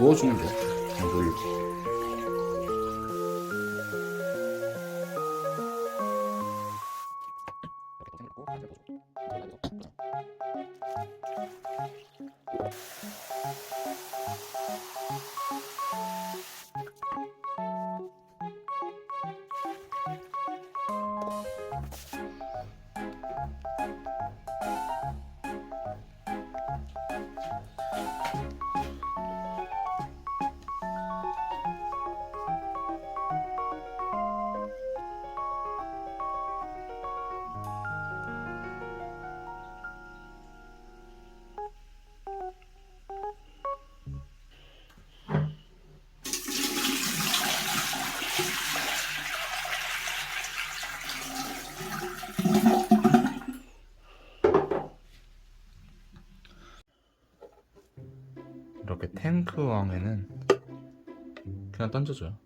부어주면 돼. 그 탱크 왕에는 그냥 던져줘요.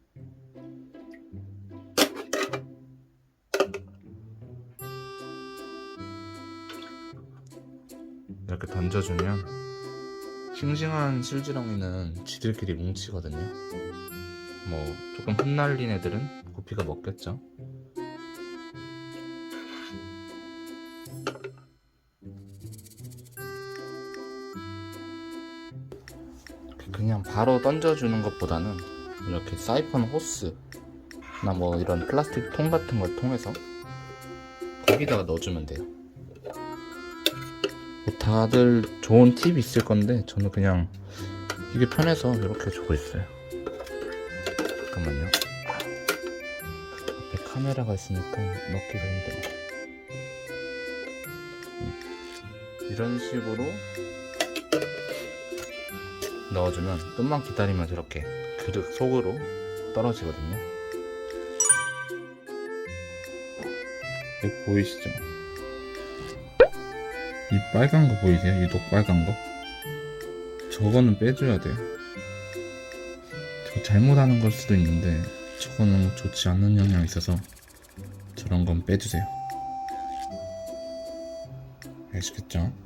이렇게 던져주면 싱싱한 실지렁이는 지들끼리 뭉치거든요. 뭐 조금 흩날린 애들은 고피가 먹겠죠. 그냥 바로 던져주는 것보다는 이렇게 사이폰 호스나 뭐 이런 플라스틱 통 같은 걸 통해서 거기다가 넣어주면 돼요. 뭐 다들 좋은 팁이 있을 건데 저는 그냥 이게 편해서 이렇게 주고 있어요. 잠깐만요. 앞에 카메라가 있으니까 넣기가 힘들어. 음. 이런 식으로 넣어주면 좀만 기다리면 저렇게 그릇 속으로 떨어지거든요. 여기 보이시죠? 이 빨간 거 보이세요? 유독 빨간 거? 저거는 빼줘야 돼요. 저 잘못하는 걸 수도 있는데 저거는 좋지 않는 영향이 있어서 저런 건 빼주세요. 아시겠죠?